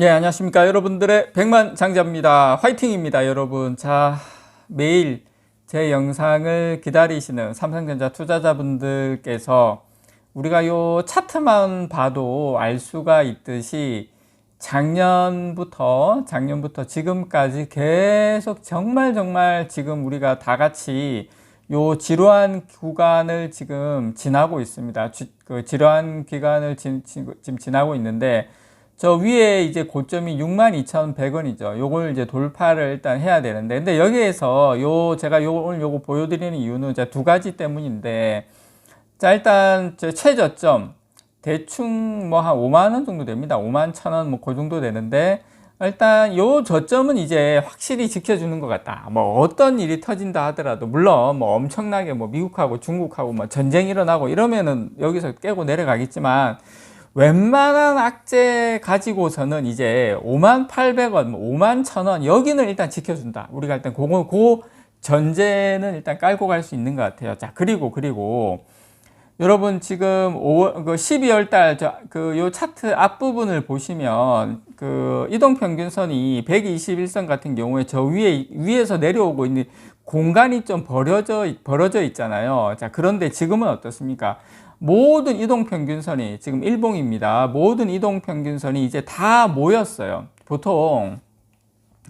예, 안녕하십니까. 여러분들의 백만 장자입니다. 화이팅입니다, 여러분. 자, 매일 제 영상을 기다리시는 삼성전자 투자자분들께서 우리가 요 차트만 봐도 알 수가 있듯이 작년부터, 작년부터 지금까지 계속 정말 정말 지금 우리가 다 같이 요 지루한 구간을 지금 지나고 있습니다. 지, 그 지루한 기간을 지, 지금 지나고 있는데 저 위에 이제 고점이 62,100원이죠. 요걸 이제 돌파를 일단 해야 되는데 근데 여기에서 요 제가 요 오늘 요거 보여 드리는 이유는 이제 두 가지 때문인데 자 일단 저 최저점 대충 뭐 한 5만 원 정도 됩니다. 5만 1천 원 뭐 그 정도 되는데 일단 요 저점은 이제 확실히 지켜주는 것 같다. 뭐 어떤 일이 터진다 하더라도 물론 뭐 엄청나게 뭐 미국하고 중국하고 뭐 전쟁이 일어나고 이러면은 여기서 깨고 내려가겠지만 웬만한 악재 가지고서는 이제 5만 800원, 5만 1000원 여기는 일단 지켜준다. 우리가 일단 그거 그 전제는 일단 깔고 갈 수 있는 것 같아요. 자 그리고 그리고 여러분 지금 5월, 그 12월 달그 요 차트 앞부분을 보시면 그 이동 평균선이 121선 같은 경우에 저 위에 위에서 내려오고 있는 공간이 좀 벌어져 벌어져 있잖아요. 자 그런데 지금은 어떻습니까? 모든 이동평균선이 지금 일봉입니다. 모든 이동평균선이 이제 다 모였어요. 보통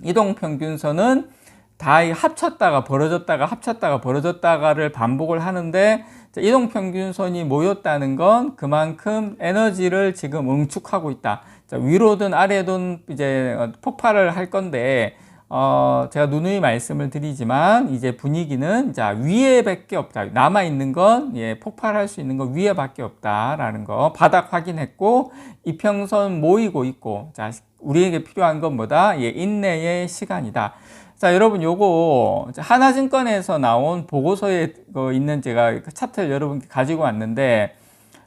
이동평균선은 다 합쳤다가 벌어졌다가 합쳤다가 벌어졌다가를 반복을 하는데 이동평균선이 모였다는 건 그만큼 에너지를 지금 응축하고 있다. 위로든 아래든 이제 폭발을 할 건데 어, 제가 누누이 말씀을 드리지만 이제 분위기는 자 위에밖에 없다. 남아 있는 건 예, 폭발할 수 있는 건 위에밖에 없다라는 거 바닥 확인했고 이평선 모이고 있고 자 우리에게 필요한 건 뭐다? 예, 인내의 시간이다. 자 여러분 요거 하나증권에서 나온 보고서에 그 있는 제가 그 차트를 여러분께 가지고 왔는데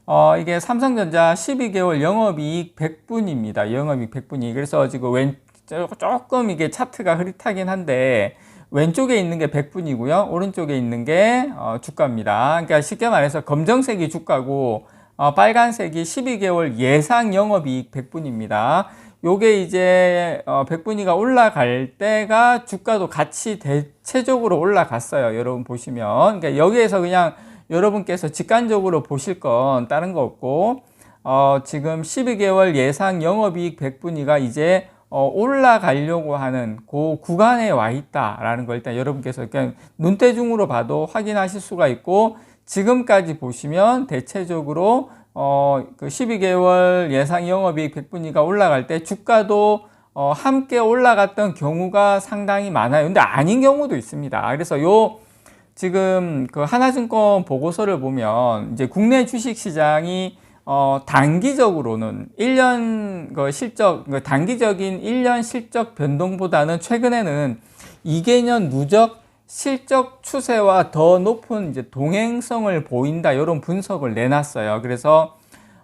어, 이게 삼성전자 12개월 영업이익 100분입니다. 영업이익 100분이. 그래서 지금 왼, 조금 이게 차트가 흐릿하긴 한데 왼쪽에 있는 게 100분이고요. 오른쪽에 있는 게 어, 주가입니다. 그러니까 쉽게 말해서 검정색이 주가고 어, 빨간색이 12개월 예상 영업이익 100분입니다. 요게 이제 어, 100분위가 올라갈 때가 주가도 같이 대체적으로 올라갔어요. 여러분 보시면. 그러니까 여기에서 그냥 여러분께서 직관적으로 보실 건 다른 거 없고 어, 지금 12개월 예상 영업이익 100분위가 이제 어, 올라가려고 하는 그 구간에 와 있다라는 걸 일단 여러분께서 그냥 눈대중으로 봐도 확인하실 수가 있고 지금까지 보시면 대체적으로 어, 그 12개월 예상 영업이익 100분위가 올라갈 때 주가도 어, 함께 올라갔던 경우가 상당히 많아요. 근데 아닌 경우도 있습니다. 그래서 요 지금 그 하나증권 보고서를 보면 이제 국내 주식 시장이 어, 단기적으로는 1년 그 실적, 그 단기적인 1년 실적 변동보다는 최근에는 2개년 누적 실적 추세와 더 높은 이제 동행성을 보인다. 이런 분석을 내놨어요. 그래서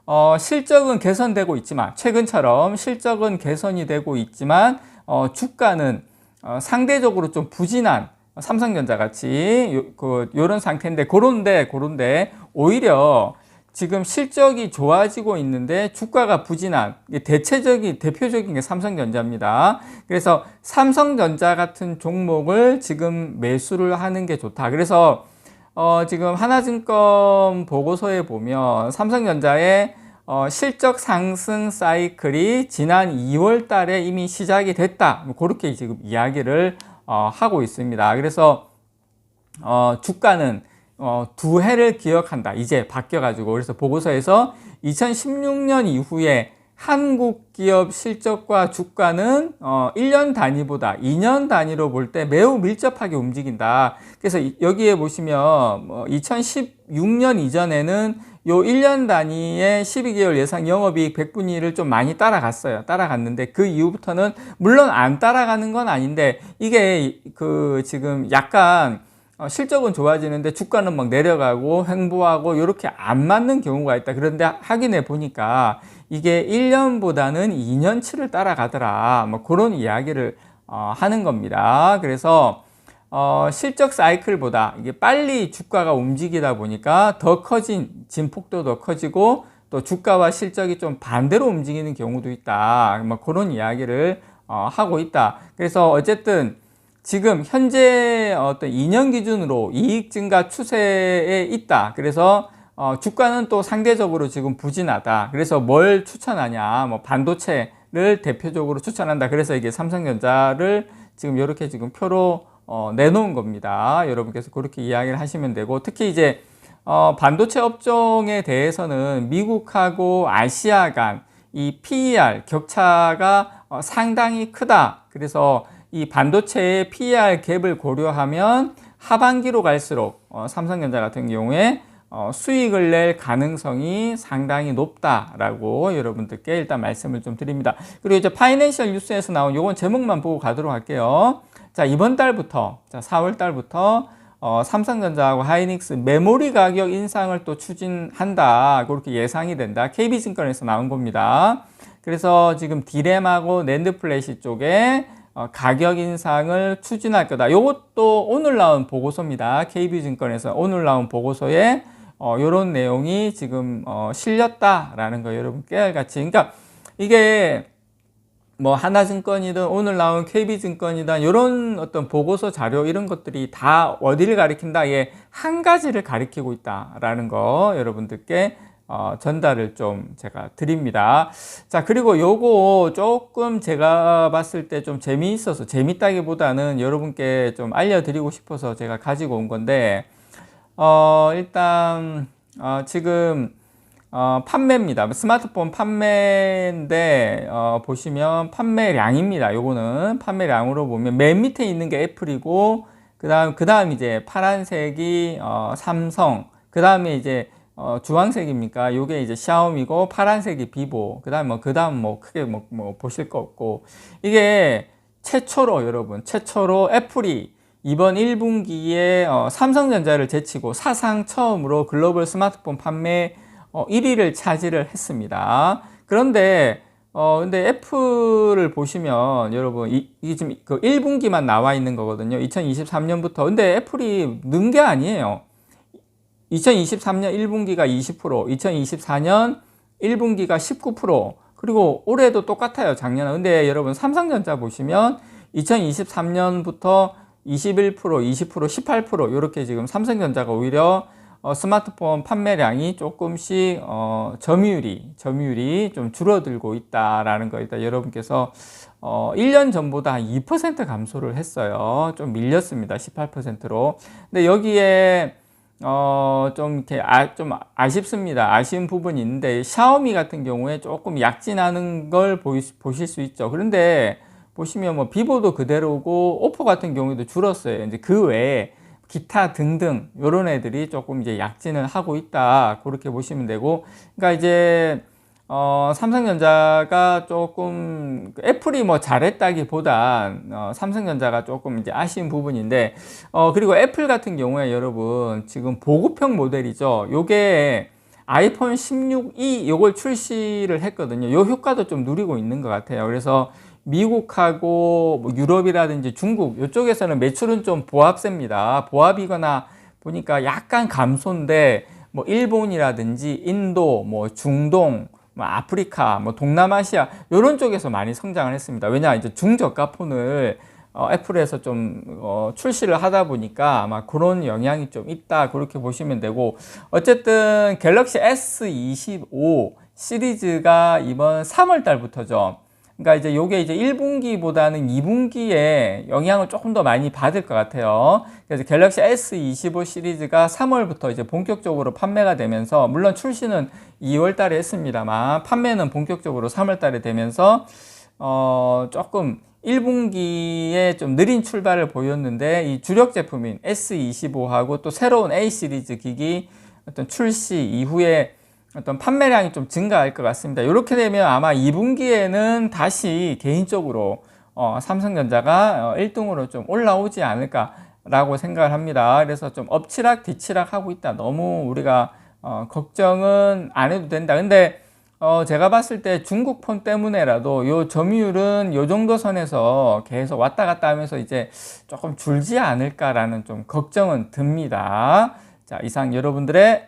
어, 실적은 개선되고 있지만, 최근처럼 실적은 개선이 되고 있지만, 어, 주가는 어, 상대적으로 좀 부진한 삼성전자 같이 요, 그, 요런 상태인데, 그런데, 그런데, 오히려 지금 실적이 좋아지고 있는데 주가가 부진한 대체적인 대표적인 게 삼성전자입니다. 그래서 삼성전자 같은 종목을 지금 매수를 하는 게 좋다. 그래서 어 지금 하나증권 보고서에 보면 삼성전자의 어 실적 상승 사이클이 지난 2월 달에 이미 시작이 됐다. 뭐 그렇게 지금 이야기를 어 하고 있습니다. 그래서 어 주가는 어, 두 해를 기억한다. 이제 바뀌어가지고. 그래서 보고서에서 2016년 이후에 한국 기업 실적과 주가는 어, 1년 단위보다 2년 단위로 볼 때 매우 밀접하게 움직인다. 그래서 여기에 보시면 뭐 2016년 이전에는 요 1년 단위의 12개월 예상 영업이익 100분위 를 좀 많이 따라갔어요. 따라갔는데 그 이후부터는 물론 안 따라가는 건 아닌데 이게 그 지금 약간 어, 실적은 좋아지는데 주가는 막 내려가고 횡보하고 이렇게 안 맞는 경우가 있다. 그런데 확인해 보니까 이게 1년보다는 2년치를 따라가더라. 뭐 그런 이야기를 어, 하는 겁니다. 그래서 어, 실적 사이클보다 이게 빨리 주가가 움직이다 보니까 더 커진 진폭도 더 커지고 또 주가와 실적이 좀 반대로 움직이는 경우도 있다. 뭐 그런 이야기를 어, 하고 있다. 그래서 어쨌든 지금 현재 어떤 2년 기준으로 이익 증가 추세에 있다. 그래서 어, 주가는 또 상대적으로 지금 부진하다. 그래서 뭘 추천하냐? 뭐 반도체를 대표적으로 추천한다. 그래서 이게 삼성전자를 지금 이렇게 지금 표로 어, 내놓은 겁니다. 여러분께서 그렇게 이야기를 하시면 되고 특히 이제 어, 반도체 업종에 대해서는 미국하고 아시아 간 이 PER 격차가 어, 상당히 크다. 그래서 이 반도체의 PER 갭을 고려하면 하반기로 갈수록 어, 삼성전자 같은 경우에 어, 수익을 낼 가능성이 상당히 높다라고 여러분들께 일단 말씀을 좀 드립니다. 그리고 이제 파이낸셜 뉴스에서 나온 요건 제목만 보고 가도록 할게요. 자, 이번 달부터, 자, 4월 달부터 어, 삼성전자하고 하이닉스 메모리 가격 인상을 또 추진한다. 그렇게 예상이 된다. KB증권에서 나온 겁니다. 그래서 지금 디램하고 랜드 플래시 쪽에 어, 가격 인상을 추진할 거다. 이것도 오늘 나온 보고서입니다. KB증권에서 오늘 나온 보고서에 어, 이런 내용이 지금 어, 실렸다라는 거 여러분 깨알같이. 그러니까 이게 뭐 하나증권이든 오늘 나온 KB증권이든 이런 어떤 보고서 자료 이런 것들이 다 어디를 가리킨다? 예, 한 가지를 가리키고 있다라는 거 여러분들께 어, 전달을 좀 제가 드립니다. 자, 그리고 요거 조금 제가 봤을 때 좀 재미있어서 재밌다기보다는 여러분께 좀 알려드리고 싶어서 제가 가지고 온 건데, 어, 일단, 어, 지금 어, 판매입니다. 스마트폰 판매인데 어, 보시면 판매량입니다. 요거는 판매량으로 보면 맨 밑에 있는 게 애플이고 그 다음 그 다음 이제 파란색이 어, 삼성 그 다음에 이제 어, 주황색입니까? 요게 이제 샤오미고 파란색이 비보. 그다음 뭐 그다음 뭐 크게 뭐, 뭐 보실 거 없고 이게 최초로 여러분 최초로 애플이 이번 1분기에 어, 삼성전자를 제치고 사상 처음으로 글로벌 스마트폰 판매 어, 1위를 차지를 했습니다. 그런데 어 근데 애플을 보시면 여러분 이, 이 지금 그 1분기만 나와 있는 거거든요. 2023년부터. 근데 애플이 는 게 아니에요. 2023년 1분기가 20%, 2024년 1분기가 19%, 그리고 올해도 똑같아요. 작년에. 근데 여러분 삼성전자 보시면 2023년부터 21%, 20%, 18% 이렇게 지금 삼성전자가 오히려 어, 스마트폰 판매량이 조금씩 어, 점유율이 점유율이 좀 줄어들고 있다라는 거 일단 여러분께서 어, 1년 전보다 한 2% 감소를 했어요. 좀 밀렸습니다. 18%로. 근데 여기에 어, 좀 이렇게 아, 좀 아쉽습니다. 아쉬운 부분이 있는데 샤오미 같은 경우에 조금 약진하는 걸 보이, 보실 수 있죠. 그런데 보시면 뭐 비보도 그대로고 오포 같은 경우에도 줄었어요. 이제 그 외에 기타 등등 요런 애들이 조금 이제 약진을 하고 있다 그렇게 보시면 되고 그러니까 이제 어, 삼성전자가 조금 애플이 뭐 잘했다기보다 어, 삼성전자가 조금 이제 아쉬운 부분인데 어, 그리고 애플 같은 경우에 여러분 지금 보급형 모델이죠. 요게 아이폰 16e 요걸 출시를 했거든요. 요 효과도 좀 누리고 있는 것 같아요. 그래서 미국하고 뭐 유럽이라든지 중국 이쪽에서는 매출은 좀 보합세입니다. 보합이거나 보니까 약간 감소인데 뭐 일본이라든지 인도, 뭐 중동, 뭐 아프리카, 뭐 동남아시아 이런 쪽에서 많이 성장을 했습니다. 왜냐 이제 중저가 폰을 어, 애플에서 좀 어, 출시를 하다 보니까 아마 그런 영향이 좀 있다 그렇게 보시면 되고 어쨌든 갤럭시 S25 시리즈가 이번 3월 달부터죠. 그러니까 이제 요게 이제 1분기보다는 2분기에 영향을 조금 더 많이 받을 것 같아요. 그래서 갤럭시 S25 시리즈가 3월부터 이제 본격적으로 판매가 되면서 물론 출시는 2월 달에 했습니다만 판매는 본격적으로 3월 달에 되면서 어 조금 1분기에 좀 느린 출발을 보였는데 이 주력 제품인 S25하고 또 새로운 A 시리즈 기기 어떤 출시 이후에 어떤 판매량이 좀 증가할 것 같습니다. 이렇게 되면 아마 2분기에는 다시 개인적으로 어, 삼성전자가 1등으로 어, 좀 올라오지 않을까라고 생각을 합니다. 그래서 좀 엎치락 뒤치락 하고 있다. 너무 우리가 어, 걱정은 안 해도 된다. 근데 어, 제가 봤을 때 중국 폰 때문에라도 요 점유율은 요 정도 선에서 계속 왔다 갔다 하면서 이제 조금 줄지 않을까라는 좀 걱정은 듭니다. 자, 이상 여러분들의